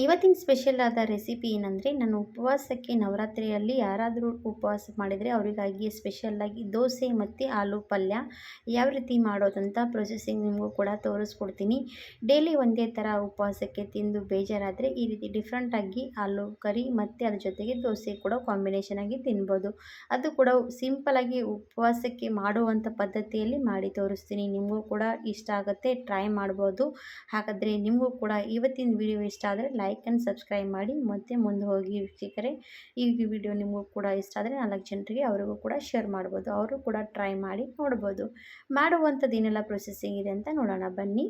ಇವತ್ತಿನ ಸ್ಪೆಷಲ್ ಆದ ರೆಸಿಪಿ ಏನಂದರೆ, ನಾನು ಉಪವಾಸಕ್ಕೆ ನವರಾತ್ರಿಯಲ್ಲಿ ಯಾರಾದರೂ ಉಪವಾಸ ಮಾಡಿದರೆ ಅವರಿಗಾಗಿ ಸ್ಪೆಷಲ್ಲಾಗಿ ದೋಸೆ ಮತ್ತು ಆಲೂ ಪಲ್ಯ ಯಾವ ರೀತಿ ಮಾಡೋದಂತ ಪ್ರೊಸೆಸಿಂಗ್ ನಿಮಗೂ ಕೂಡ ತೋರಿಸ್ಕೊಡ್ತೀನಿ. ಡೈಲಿ ಒಂದೇ ಥರ ಉಪವಾಸಕ್ಕೆ ತಿಂದು ಬೇಜಾರಾದರೆ ಈ ರೀತಿ ಡಿಫ್ರೆಂಟಾಗಿ ಆಲೂ ಕರಿ ಮತ್ತು ಅದ್ರ ಜೊತೆಗೆ ದೋಸೆ ಕೂಡ ಕಾಂಬಿನೇಷನ್ ಆಗಿ ತಿನ್ಬೋದು. ಅದು ಕೂಡ ಸಿಂಪಲಾಗಿ ಉಪವಾಸಕ್ಕೆ ಮಾಡುವಂಥ ಪದ್ಧತಿಯಲ್ಲಿ ಮಾಡಿ ತೋರಿಸ್ತೀನಿ. ನಿಮಗೂ ಕೂಡ ಇಷ್ಟ ಆಗುತ್ತೆ ಟ್ರೈ ಮಾಡ್ಬೋದು. ಹಾಗಾದರೆ ನಿಮಗೂ ಕೂಡ ಇವತ್ತಿನ ವಿಡಿಯೋ ಇಷ್ಟ ಆದರೆ ಲೈಕ್ ಆ್ಯಂಡ್ ಸಬ್ಸ್ಕ್ರೈಬ್ ಮಾಡಿ ಮತ್ತೆ ಮುಂದೆ ಹೋಗಿ ವೀಕ್ಷಕರೇ, ಈ ವಿಡಿಯೋ ನಿಮಗೂ ಕೂಡ ಇಷ್ಟ ಆದರೆ ನಾಲ್ಕು ಜನರಿಗೆ ಅವರಿಗೂ ಕೂಡ ಶೇರ್ ಮಾಡ್ಬೋದು. ಅವರು ಕೂಡ ಟ್ರೈ ಮಾಡಿ ನೋಡ್ಬೋದು. ಮಾಡುವಂಥದ್ದು ಏನೆಲ್ಲ ಪ್ರೊಸೆಸಿಂಗ್ ಇದೆ ಅಂತ ನೋಡೋಣ. ಬನ್ನಿ.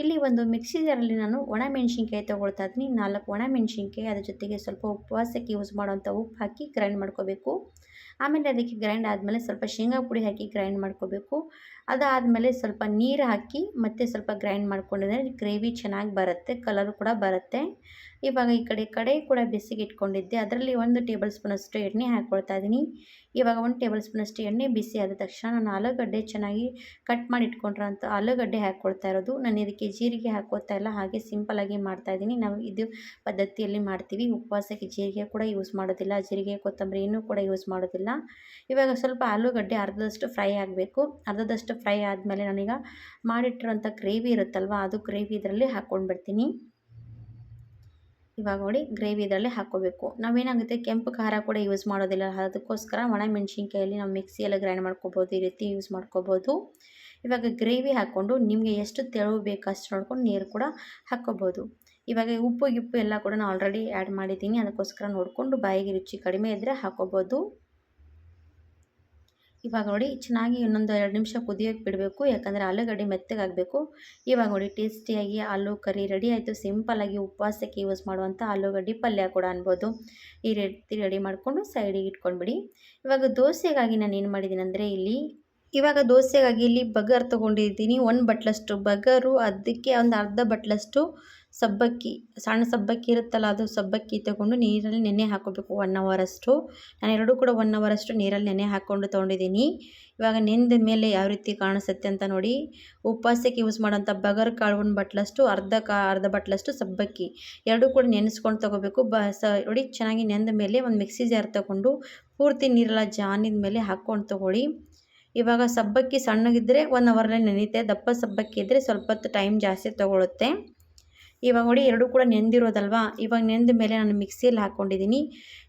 ಇಲ್ಲಿ ಒಂದು ಮಿಕ್ಸಿ ಜಾರಲ್ಲಿ ನಾನು ಒಣ ಮೆಣಸಿನ್ಕಾಯಿ ತೊಗೊಳ್ತಾ ಇದ್ದೀನಿ. ನಾಲ್ಕು ಒಣ ಮೆಣಸಿನ್ಕಾಯಿ, ಅದ್ರ ಜೊತೆಗೆ ಸ್ವಲ್ಪ ಉಪವಾಸಕ್ಕೆ ಯೂಸ್ ಮಾಡುವಂಥ ಉಪ್ಪು ಹಾಕಿ ಗ್ರೈಂಡ್ ಮಾಡ್ಕೋಬೇಕು. ಆಮೇಲೆ ಅದಕ್ಕೆ ಗ್ರೈಂಡ್ ಆದಮೇಲೆ ಸ್ವಲ್ಪ ಶೇಂಗಾ ಪುಡಿ ಹಾಕಿ ಗ್ರೈಂಡ್ ಮಾಡ್ಕೋಬೇಕು. ಅದಾದಮೇಲೆ ಸ್ವಲ್ಪ ನೀರು ಹಾಕಿ ಮತ್ತೆ ಸ್ವಲ್ಪ ಗ್ರೈಂಡ್ ಮಾಡ್ಕೊಂಡಿದ್ರೆ ಗ್ರೇವಿ ಚೆನ್ನಾಗಿ ಬರುತ್ತೆ ಕಲರ್ ಕೂಡ ಬರುತ್ತೆ. ಇವಾಗ ಈ ಕಡೆ ಕಡೆ ಕೂಡ ಬಿಸಿಗೆ ಇಟ್ಕೊಂಡಿದ್ದೆ ಅದರಲ್ಲಿ ಒಂದು ಟೇಬಲ್ ಸ್ಪೂನಷ್ಟು ಎಣ್ಣೆ ಹಾಕ್ಕೊಳ್ತಾ ಇದ್ದೀನಿ. ಇವಾಗ ಒಂದು ಟೇಬಲ್ ಸ್ಪೂನಷ್ಟು ಎಣ್ಣೆ ಬಿಸಿ ಆದ ತಕ್ಷಣ ನಾನು ಆಲೂಗಡ್ಡೆ ಚೆನ್ನಾಗಿ ಕಟ್ ಮಾಡಿ ಇಟ್ಕೊಂಡಿರೋಂಥ ಆಲೂಗಡ್ಡೆ ಹಾಕ್ಕೊಳ್ತಾ ಇರೋದು. ನಾನು ಇದಕ್ಕೆ ಜೀರಿಗೆ ಹಾಕೋತಾ ಇಲ್ಲ. ಹಾಗೆ ಸಿಂಪಲಾಗಿ ಮಾಡ್ತಾಯಿದ್ದೀನಿ ನಾವು ಇದು ಪದ್ಧತಿಯಲ್ಲಿ ಮಾಡ್ತೀವಿ. ಉಪವಾಸಕ್ಕೆ ಜೀರಿಗೆ ಕೂಡ ಯೂಸ್ ಮಾಡೋದಿಲ್ಲ. ಜೀರಿಗೆ, ಕೊತ್ತಂಬರಿ ಇನ್ನೂ ಕೂಡ ಯೂಸ್ ಮಾಡೋದಿಲ್ಲ. ಇವಾಗ ಸ್ವಲ್ಪ ಆಲೂಗಡ್ಡೆ ಅರ್ಧದಷ್ಟು ಫ್ರೈ ಆಗಬೇಕು. ಅರ್ಧದಷ್ಟು ಫ್ರೈ ಆದಮೇಲೆ ನಾನೀಗ ಮಾಡಿಟ್ಟಿರೋಂಥ ಗ್ರೇವಿ ಇರುತ್ತಲ್ವ, ಅದು ಗ್ರೇವಿ ಇದರಲ್ಲಿ ಹಾಕ್ಕೊಂಡ್ಬಿಡ್ತೀನಿ. ಇವಾಗ ನೋಡಿ ಗ್ರೇವಿ ಇದರಲ್ಲಿ ಹಾಕ್ಕೋಬೇಕು. ನಾವೇನಾಗುತ್ತೆ, ಕೆಂಪು ಖಾರ ಕೂಡ ಯೂಸ್ ಮಾಡೋದಿಲ್ಲ. ಅದಕ್ಕೋಸ್ಕರ ಒಣ ಮೆಣಸಿನ್ಕಾಯಲ್ಲಿ ನಾವು ಮಿಕ್ಸಿಯಲ್ಲಿ ಗ್ರೈಂಡ್ ಮಾಡ್ಕೋಬೋದು, ಈ ರೀತಿ ಯೂಸ್ ಮಾಡ್ಕೋಬೋದು. ಇವಾಗ ಗ್ರೇವಿ ಹಾಕ್ಕೊಂಡು ನಿಮಗೆ ಎಷ್ಟು ತೆಳು ಬೇಕು ಅಷ್ಟು ನೋಡ್ಕೊಂಡು ನೀರು ಕೂಡ ಹಾಕ್ಕೋಬೋದು. ಇವಾಗ ಉಪ್ಪು, ಗಿಪ್ಪು ಎಲ್ಲ ಕೂಡ ನಾನು ಆಲ್ರೆಡಿ ಆ್ಯಡ್ ಮಾಡಿದ್ದೀನಿ. ಅದಕ್ಕೋಸ್ಕರ ನೋಡಿಕೊಂಡು ಬಾಯಿಗೆ ರುಚಿ ಕಡಿಮೆ ಇದ್ದರೆ ಹಾಕ್ಕೋಬೋದು. ಇವಾಗ ನೋಡಿ ಚೆನ್ನಾಗಿ ಇನ್ನೊಂದು ಎರಡು ನಿಮಿಷ ಕುದಿಯೋಕ್ಕೆ ಬಿಡಬೇಕು, ಯಾಕಂದರೆ ಆಲೂಗಡ್ಡೆ ಮೆತ್ತಗಾಗಬೇಕು. ಇವಾಗ ನೋಡಿ ಟೇಸ್ಟಿಯಾಗಿ ಆಲೂ ಕರಿ ರೆಡಿ ಆಯಿತು. ಸಿಂಪಲ್ಲಾಗಿ ಉಪವಾಸಕ್ಕೆ ಯೂಸ್ ಮಾಡುವಂಥ ಆಲೂಗಡ್ಡೆ ಪಲ್ಯ ಕೂಡ ಅನ್ಬೋದು. ಈ ರೀತಿ ರೆಡಿ ಮಾಡಿಕೊಂಡು ಸೈಡಿಗೆ ಇಟ್ಕೊಂಡ್ಬಿಡಿ. ಇವಾಗ ದೋಸೆಗಾಗಿ ನಾನು ಏನು ಮಾಡಿದ್ದೀನಿ ಅಂದರೆ ಇಲ್ಲಿ, ಇವಾಗ ದೋಸೆಗಾಗಿ ಇಲ್ಲಿ ಬಗರ್ ತೊಗೊಂಡಿದ್ದೀನಿ. ಒಂದು ಬಟ್ಲಷ್ಟು ಬಗರು, ಅದಕ್ಕೆ ಒಂದು ಅರ್ಧ ಬಟ್ಲಷ್ಟು ಸಬ್ಬಕ್ಕಿ, ಸಣ್ಣ ಸಬ್ಬಕ್ಕಿ ಇರುತ್ತಲ್ಲ, ಅದು ಸಬ್ಬಕ್ಕಿ ತಗೊಂಡು ನೀರಲ್ಲಿ ನೆನೆ ಹಾಕೋಬೇಕು ಒನ್ ಅವರಷ್ಟು ನಾನು ಎರಡೂ ಕೂಡ ಒನ್ ಅವರಷ್ಟು ನೀರಲ್ಲಿ ನೆನೆ ಹಾಕ್ಕೊಂಡು ತೊಗೊಂಡಿದ್ದೀನಿ. ಇವಾಗ ನೆಂದ ಮೇಲೆ ಯಾವ ರೀತಿ ಕಾಣಿಸುತ್ತೆ ಅಂತ ನೋಡಿ. ಉಪವಾಸಕ್ಕೆ ಯೂಸ್ ಮಾಡೋಂಥ ಬಗರ್ ಕಾಳು ಒಂದು ಬಟ್ಲಷ್ಟು, ಅರ್ಧ ಕಾ, ಅರ್ಧ ಬಟ್ಲಷ್ಟು ಸಬ್ಬಕ್ಕಿ. ಎರಡೂ ಕೂಡ ನೆನೆಸ್ಕೊಂಡು ತೊಗೋಬೇಕು. ಬ, ಸ, ನೋಡಿ ಚೆನ್ನಾಗಿ ನೆಂದ ಮೇಲೆ ಒಂದು ಮಿಕ್ಸಿ ಜಾರ್ ತಗೊಂಡು ಪೂರ್ತಿ ನೀರೆಲ್ಲ ಜಾನಿದ ಮೇಲೆ ಹಾಕ್ಕೊಂಡು ತೊಗೊಳ್ಳಿ. ಇವಾಗ ಸಬ್ಬಕ್ಕಿ ಸಣ್ಣಗಿದ್ದರೆ ಒನ್ ಅವರಲ್ಲಿ ನೆನೀತೆ ದಪ್ಪ ಸಬ್ಬಕ್ಕಿ ಇದ್ದರೆ ಸ್ವಲ್ಪ ಟೈಮ್ ಜಾಸ್ತಿ ತೊಗೊಳುತ್ತೆ. ಇವಾಗ ನೋಡಿ ಎರಡೂ ಕೂಡ ನೆಂದಿರೋದಲ್ವಾ? ಇವಾಗ ನೆಂದ ಮೇಲೆ ನಾನು ಮಿಕ್ಸಿಯಲ್ಲಿ ಹಾಕ್ಕೊಂಡಿದ್ದೀನಿ.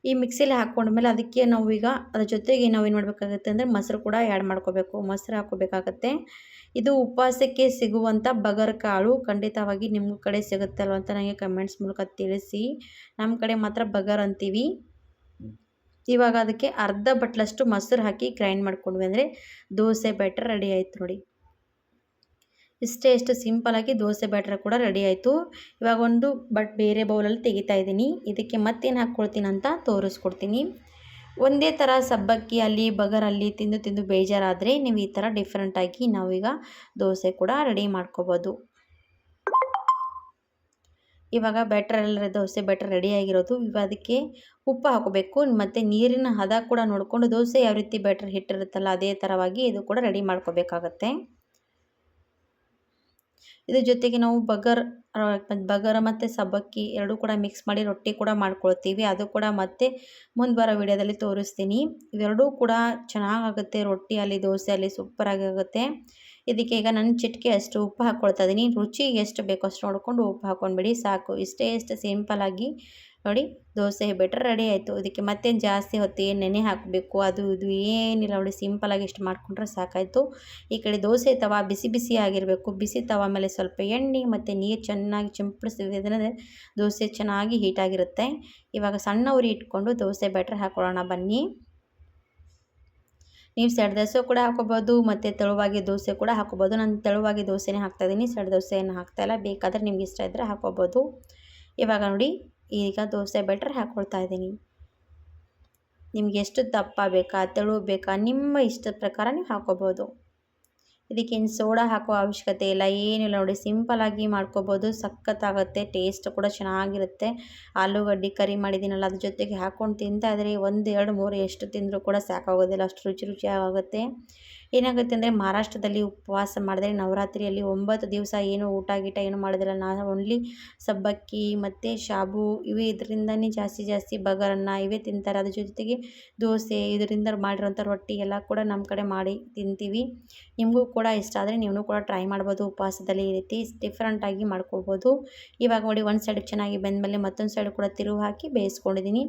ಈ ಮಿಕ್ಸಿಯಲ್ಲಿ ಹಾಕ್ಕೊಂಡ್ಮೇಲೆ ಅದಕ್ಕೆ ನಾವು ಈಗ ಅದ್ರ ಜೊತೆಗೆ ನಾವು ಏನು ಮಾಡಬೇಕಾಗುತ್ತೆ ಅಂದರೆ ಮೊಸರು ಕೂಡ ಆ್ಯಡ್ ಮಾಡ್ಕೋಬೇಕು. ಮೊಸರು ಹಾಕ್ಕೋಬೇಕಾಗತ್ತೆ. ಇದು ಉಪವಾಸಕ್ಕೆ ಸಿಗುವಂಥ ಬಗರ್ ಕಾಳು ಖಂಡಿತವಾಗಿ ನಿಮ್ಮ ಕಡೆ ಸಿಗುತ್ತಲ್ವ ಅಂತ ನನಗೆ ಕಮೆಂಟ್ಸ್ ಮೂಲಕ ತಿಳಿಸಿ. ನಮ್ಮ ಕಡೆ ಮಾತ್ರ ಬಗರ್ ಅಂತೀವಿ. ಇವಾಗ ಅದಕ್ಕೆ ಅರ್ಧ ಬಟ್ಲಷ್ಟು ಮೊಸರು ಹಾಕಿ ಗ್ರೈಂಡ್ ಮಾಡ್ಕೊಂಡ್ವಿ ಅಂದರೆ ದೋಸೆ ಬ್ಯಾಟರ್ ರೆಡಿ ಆಯಿತು ನೋಡಿ. ಇಷ್ಟೇ ಎಷ್ಟು ಸಿಂಪಲಾಗಿ ದೋಸೆ ಬ್ಯಾಟ್ರ್ ಕೂಡ ರೆಡಿ ಆಯಿತು. ಇವಾಗ ಒಂದು ಬಟ್ ಬೇರೆ ಬೌಲಲ್ಲಿ ತೆಗಿತಾ ಇದ್ದೀನಿ. ಇದಕ್ಕೆ ಮತ್ತೇನು ಹಾಕ್ಕೊಳ್ತೀನಿ ಅಂತ ತೋರಿಸ್ಕೊಡ್ತೀನಿ. ಒಂದೇ ಥರ ಸಬ್ಬಕ್ಕಿ, ಅಲ್ಲಿ ಬಗರಲ್ಲಿ ತಿಂದು ತಿಂದು ಬೇಜಾರಾದರೆ ನೀವು ಈ ಥರ ಡಿಫ್ರೆಂಟಾಗಿ ನಾವೀಗ ದೋಸೆ ಕೂಡ ರೆಡಿ ಮಾಡ್ಕೋಬೋದು. ಇವಾಗ ಎಲ್ಲ ದೋಸೆ ಬ್ಯಾಟ್ರ್ ರೆಡಿ ಆಗಿರೋದು. ಇವಾಗ ಅದಕ್ಕೆ ಉಪ್ಪು ಹಾಕೋಬೇಕು ಮತ್ತು ನೀರಿನ ಹದ ಕೂಡ ನೋಡಿಕೊಂಡು ದೋಸೆ ಯಾವ ರೀತಿ ಬ್ಯಾಟ್ರ್ ಹಿಟ್ಟಿರುತ್ತಲ್ಲ ಅದೇ ಥರವಾಗಿ ಇದು ಕೂಡ ರೆಡಿ ಮಾಡ್ಕೋಬೇಕಾಗತ್ತೆ. ಇದ್ರ ಜೊತೆಗೆ ನಾವು ಬಗರ್ ಬಗರ ಮತ್ತು ಸಬ್ಬಕ್ಕಿ ಎರಡೂ ಕೂಡ ಮಿಕ್ಸ್ ಮಾಡಿ ರೊಟ್ಟಿ ಕೂಡ ಮಾಡ್ಕೊಳ್ತೀವಿ. ಅದು ಕೂಡ ಮತ್ತೆ ಮುಂದೆ ಬರೋ ವಿಡಿಯೋದಲ್ಲಿ ತೋರಿಸ್ತೀನಿ. ಇವೆರಡೂ ಕೂಡ ಚೆನ್ನಾಗಾಗುತ್ತೆ. ರೊಟ್ಟಿಯಲ್ಲಿ ದೋಸೆಯಲ್ಲಿ ಸೂಪರಾಗಿ ಆಗುತ್ತೆ ಇದಕ್ಕೆ ಈಗ ನನ್ನ ಚಿಟ್ಕೆ ಅಷ್ಟು ಉಪ್ಪು ಹಾಕ್ಕೊಳ್ತಾ ಇದ್ದೀನಿ ರುಚಿ ಎಷ್ಟು ಬೇಕೋ ಅಷ್ಟು ನೋಡಿಕೊಂಡು ಉಪ್ಪು ಹಾಕ್ಕೊಂಡ್ಬಿಡಿ ಸಾಕು. ಇಷ್ಟೇ ಎಷ್ಟು ಸಿಂಪಲಾಗಿ ನೋಡಿ, ದೋಸೆ ಬೆಟ್ರ್ ರೆಡಿ ಆಯಿತು. ಅದಕ್ಕೆ ಮತ್ತೇನು ಜಾಸ್ತಿ ಹೊತ್ತು ಏನು ನೆನೆ ಹಾಕಬೇಕು? ಅದು, ಇದು ಏನಿಲ್ಲ ನೋಡಿ ಸಿಂಪಲಾಗಿ ಇಷ್ಟು ಮಾಡಿಕೊಂಡ್ರೆ ಸಾಕಾಯಿತು. ಈ ಕಡೆ ದೋಸೆ ತವ ಬಿಸಿ ಬಿಸಿ ಆಗಿರಬೇಕು. ಬಿಸಿ ತವ ಮೇಲೆ ಸ್ವಲ್ಪ ಎಣ್ಣೆ ಮತ್ತು ನೀರು ಚೆನ್ನಾಗಿ ಚಿಂಪಡಿಸಿದ್ರೆ ದೋಸೆ ಚೆನ್ನಾಗಿ ಹೀಟಾಗಿರುತ್ತೆ ಇವಾಗ ಸಣ್ಣ ಉರಿ ಇಟ್ಕೊಂಡು ದೋಸೆ ಬೆಟ್ರ್ ಹಾಕೊಳ್ಳೋಣ ಬನ್ನಿ. ನೀವು ಸೆಡ್ ದೋಸೆ ಕೂಡ ಹಾಕೋಬೋದು ಮತ್ತು ತೆಳುವಾಗಿ ದೋಸೆ ಕೂಡ ಹಾಕೋಬೋದು ನಾನು ತೆಳುವಾಗಿ ದೋಸೆನೇ ಹಾಕ್ತಾಯಿದ್ದೀನಿ ಸೆಡ್ ದೋಸೆಯನ್ನು ಹಾಕ್ತಾಯಿಲ್ಲ ಬೇಕಾದರೆ ನಿಮ್ಗೆ ಇಷ್ಟ ಇದ್ದರೆ ಹಾಕೋಬೋದು ಇವಾಗ ನೋಡಿ ಈಗ ದೋಸೆ ಬೆಟರ್ ಹಾಕ್ಕೊಳ್ತಾ ಇದ್ದೀನಿ. ನಿಮ್ಗೆ ಎಷ್ಟು ದಪ್ಪ ಬೇಕಾ ತೆಳು ಬೇಕಾ, ನಿಮ್ಮ ಇಷ್ಟದ ಪ್ರಕಾರ ನೀವು ಹಾಕೋಬೋದು. ಇದಕ್ಕೇನು ಸೋಡಾ ಹಾಕೋ ಅವಶ್ಯಕತೆ ಇಲ್ಲ ಏನಿಲ್ಲ ನೋಡಿ ಸಿಂಪಲಾಗಿ ಮಾಡ್ಕೋಬೋದು, ಸಖತ್ತಾಗುತ್ತೆ, ಟೇಸ್ಟ್ ಕೂಡ ಚೆನ್ನಾಗಿರುತ್ತೆ. ಆಲೂಗಡ್ಡೆ ಕರಿ ಮಾಡಿದ್ದೀನಲ್ಲ, ಅದ್ರ ಜೊತೆಗೆ ಹಾಕ್ಕೊಂಡು ತಿಂತಾ ಇದ್ರೆ ಒಂದು, ಎರಡು, ಮೂರು, ಎಷ್ಟು ತಿಂದರೂ ಕೂಡ ಸಾಕಾಗೋದಿಲ್ಲ, ಅಷ್ಟು ರುಚಿ ರುಚಿಯಾಗುತ್ತೆ. ಏನಾಗುತ್ತೆ ಅಂದರೆ ಮಹಾರಾಷ್ಟ್ರದಲ್ಲಿ ಉಪವಾಸ ಮಾಡಿದ್ರೆ ನವರಾತ್ರಿಯಲ್ಲಿ ಒಂಬತ್ತು ದಿವಸ ಏನು ಊಟ ಗೀಟ ಏನು ಮಾಡೋದಿಲ್ಲ. ನಾವು ಓನ್ಲಿ ಸಬ್ಬಕ್ಕಿ ಮತ್ತು ಶಾಬು ಇವೆ ಇದರಿಂದನೇ ಜಾಸ್ತಿ ಜಾಸ್ತಿ ಬಗರನ್ನ ಇವೇ ತಿಂತಾರೆ. ಅದ್ರ ಜೊತೆಗೆ ದೋಸೆ ಇದರಿಂದ ಮಾಡಿರೋಂಥ ರೊಟ್ಟಿ ಎಲ್ಲ ಕೂಡ ನಮ್ಮ ಕಡೆ ಮಾಡಿ ತಿಂತೀವಿ. ನಿಮಗೂ ಕೂಡ ಇಷ್ಟ ಆದರೆ ನೀವು ಕೂಡ ಟ್ರೈ ಮಾಡ್ಬೋದು. ಉಪವಾಸದಲ್ಲಿ ಈ ರೀತಿ ಡಿಫ್ರೆಂಟಾಗಿ ಮಾಡ್ಕೊಳ್ಬೋದು ಇವಾಗ ನೋಡಿ ಒಂದು ಸೈಡ್ ಚೆನ್ನಾಗಿ ಬೆಂದಮೇಲೆ ಮತ್ತೊಂದು ಸೈಡ್ ಕೂಡ ತಿರುವು ಹಾಕಿ ಬೇಯಿಸ್ಕೊಂಡಿದ್ದೀನಿ.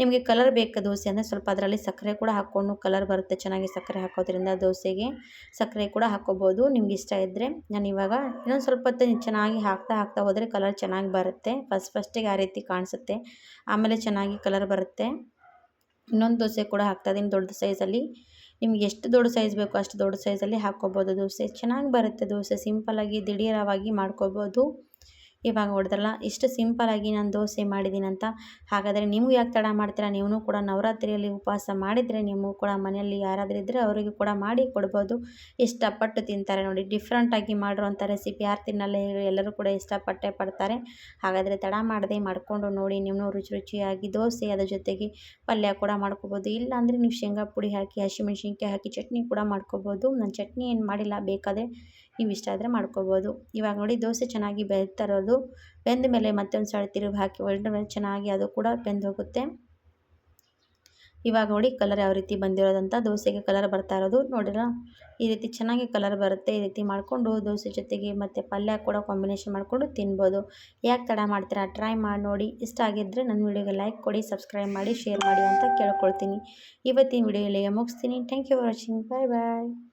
ನಿಮಗೆ ಕಲರ್ ಬೇಕು ದೋಸೆ ಅಂದರೆ ಸ್ವಲ್ಪ ಅದರಲ್ಲಿ ಸಕ್ಕರೆ ಕೂಡ ಹಾಕ್ಕೊಂಡು ಕಲರ್ ಬರುತ್ತೆ ಚೆನ್ನಾಗಿ ಸಕ್ಕರೆ ಹಾಕೋದ್ರಿಂದ ದೋಸೆಗೆ ಸಕ್ಕರೆ ಕೂಡ ಹಾಕ್ಕೋಬೋದು. ನಿಮ್ಗೆ ಇಷ್ಟ ಇದ್ದರೆ ನಾನು ಇವಾಗ ಇನ್ನೊಂದು ಸ್ವಲ್ಪ ಹೊತ್ತು ಚೆನ್ನಾಗಿ ಹಾಕ್ತಾ ಹಾಕ್ತಾ ಹೋದರೆ ಕಲರ್ ಚೆನ್ನಾಗಿ ಬರುತ್ತೆ. ಫಸ್ಟ್ ಫಸ್ಟಿಗೆ ಆ ರೀತಿ ಕಾಣಿಸುತ್ತೆ. ಆಮೇಲೆ ಚೆನ್ನಾಗಿ ಕಲರ್ ಬರುತ್ತೆ. ಇನ್ನೊಂದು ದೋಸೆ ಕೂಡ ಹಾಕ್ತಾಯಿದ್ದೀನಿ ದೊಡ್ಡ ಸೈಜಲ್ಲಿ ನಿಮ್ಗೆ ಎಷ್ಟು ದೊಡ್ಡ ಸೈಜ್ ಬೇಕು ಅಷ್ಟು ದೊಡ್ಡ ಸೈಜಲ್ಲಿ ಹಾಕ್ಕೋಬೋದು ದೋಸೆ. ಚೆನ್ನಾಗಿ ಬರುತ್ತೆ ದೋಸೆ. ಸಿಂಪಲ್ಲಾಗಿ ದಿಢೀರವಾಗಿ ಮಾಡ್ಕೋಬೋದು. ಇವಾಗ ಹೊಡೆದ್ರಲ್ಲ, ಇಷ್ಟು ಸಿಂಪಲಾಗಿ ನಾನು ದೋಸೆ ಮಾಡಿದ್ದೀನಂತ ಹಾಗಾದರೆ ನೀವು ಯಾಕೆ ತಡ ಮಾಡ್ತೀರಾ? ನೀವು ಕೂಡ ನವರಾತ್ರಿಯಲ್ಲಿ ಉಪವಾಸ ಮಾಡಿದರೆ ನೀವು ಕೂಡ ಮನೆಯಲ್ಲಿ ಯಾರಾದರೂ ಇದ್ದರೆ ಅವರಿಗೂ ಕೂಡ ಮಾಡಿ ಕೊಡ್ಬೋದು. ಇಷ್ಟಪಟ್ಟು ತಿಂತಾರೆ ನೋಡಿ ಡಿಫ್ರೆಂಟಾಗಿ ಮಾಡಿರುವಂಥ ರೆಸಿಪಿ ಯಾರು ತಿನ್ನಲ್ಲ ಹೇಳಿ ಎಲ್ಲರೂ ಕೂಡ ಇಷ್ಟಪಟ್ಟೆ ಪಡ್ತಾರೆ. ಹಾಗಾದರೆ ತಡ ಮಾಡದೆ ಮಾಡಿಕೊಂಡು ನೋಡಿ ನೀವು ರುಚಿ ರುಚಿಯಾಗಿ ದೋಸೆ ಅದರ ಜೊತೆಗೆ ಪಲ್ಯ ಕೂಡ ಮಾಡ್ಕೋಬೋದು. ಇಲ್ಲಾಂದರೆ ನೀವು ಶೇಂಗಾ ಪುಡಿ ಹಾಕಿ, ಹಸಿಮೆಣ್ಸಿನ್ಕಾಯಿ ಹಾಕಿ ಚಟ್ನಿ ಕೂಡ ಮಾಡ್ಕೋಬೋದು. ನಾನು ಚಟ್ನಿ ಏನು ಮಾಡಿಲ್ಲ, ಬೇಕಾದರೆ ನೀವು ಇಷ್ಟ ಆದರೆ ಮಾಡ್ಕೋಬೋದು. ಇವಾಗ ನೋಡಿ ದೋಸೆ ಚೆನ್ನಾಗಿ ಬೆಳ್ತಾ ಇರೋದು ಬೆಂದ ಮೇಲೆ ಮತ್ತೊಂದು ಸಲ ತಿರುಗಿ ಹಾಕಿ ಒಳ್ಳೆ ಚೆನ್ನಾಗಿ ಅದು ಕೂಡ ಬೆಂದು ಹೋಗುತ್ತೆ. ಇವಾಗ ನೋಡಿ ಕಲರ್ ಯಾವ ರೀತಿ ಬಂದಿರೋದಂತ ದೋಸೆಗೆ ಕಲರ್ ಬರ್ತಾ ಇರೋದು ನೋಡಿರ ಈ ರೀತಿ ಚೆನ್ನಾಗಿ ಕಲರ್ ಬರುತ್ತೆ. ಈ ರೀತಿ ಮಾಡಿಕೊಂಡು ದೋಸೆ ಜೊತೆಗೆ ಮತ್ತು ಪಲ್ಯ ಕೂಡ ಕಾಂಬಿನೇಷನ್ ಮಾಡಿಕೊಂಡು ತಿನ್ಬೋದು. ಯಾಕೆ ತಡ ಮಾಡ್ತೀರಾ? ಟ್ರೈ ಮಾಡಿ ನೋಡಿ. ಇಷ್ಟ ಆಗಿದ್ದರೆ ನನ್ನ ವಿಡಿಯೋಗೆ ಲೈಕ್ ಕೊಡಿ ಸಬ್ಸ್ಕ್ರೈಬ್ ಮಾಡಿ ಶೇರ್ ಮಾಡಿ ಅಂತ ಕೇಳ್ಕೊಳ್ತೀನಿ. ಇವತ್ತಿನ ವಿಡಿಯೋ ಇಲ್ಲಿಗೆ ಮುಗಿಸ್ತೀನಿ. Thank you for watching bye bye